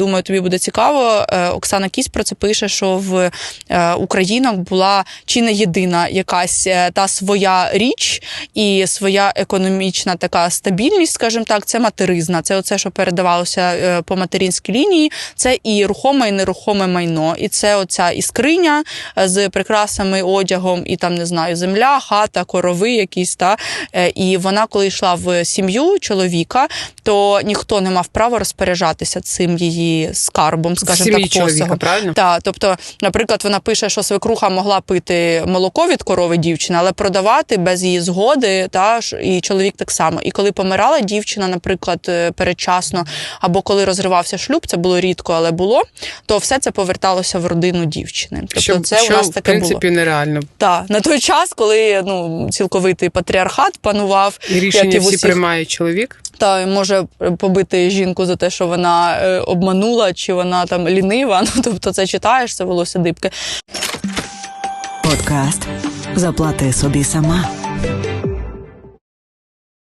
Думаю, тобі буде цікаво. Е, Оксана Кісь про це пише, що в е, українок була чи не єдина якась е, та своя річ і своя економічна така стабільність, скажімо так, це материзна. Це оце, що передавалося по материнській лінії. Це і рухоме, і нерухоме майно. І це оця і скриня е, з прикрасами, одягом, і там не знаю, земля, хата, корови якісь. Та і вона, коли йшла в сім'ю чоловіка, то ніхто не мав права розпоряджатися цим її скарбом, В скажімо так, чоловіка, посагом. правильно? Так, тобто, наприклад, вона пише, що свекруха могла пити молоко від корови дівчини, але продавати без її згоди, та і чоловік так само. І коли помирала дівчина, наприклад, е, передчасно, або коли розривався шлюб, це було рідко, але було, то все це поверталося в родину дівчини. Тобто, що, це що у нас в таке було. принципі нереально. Так, на той час, коли ну цілковитий патріархат панував, І як рішення і в всі усіх приймає чоловік. Та може побити жінку за те, що вона е, обманула, чи вона там лінива. Ну тобто, це читаєш, це волосся дибки. Подкаст Заплати собі сама.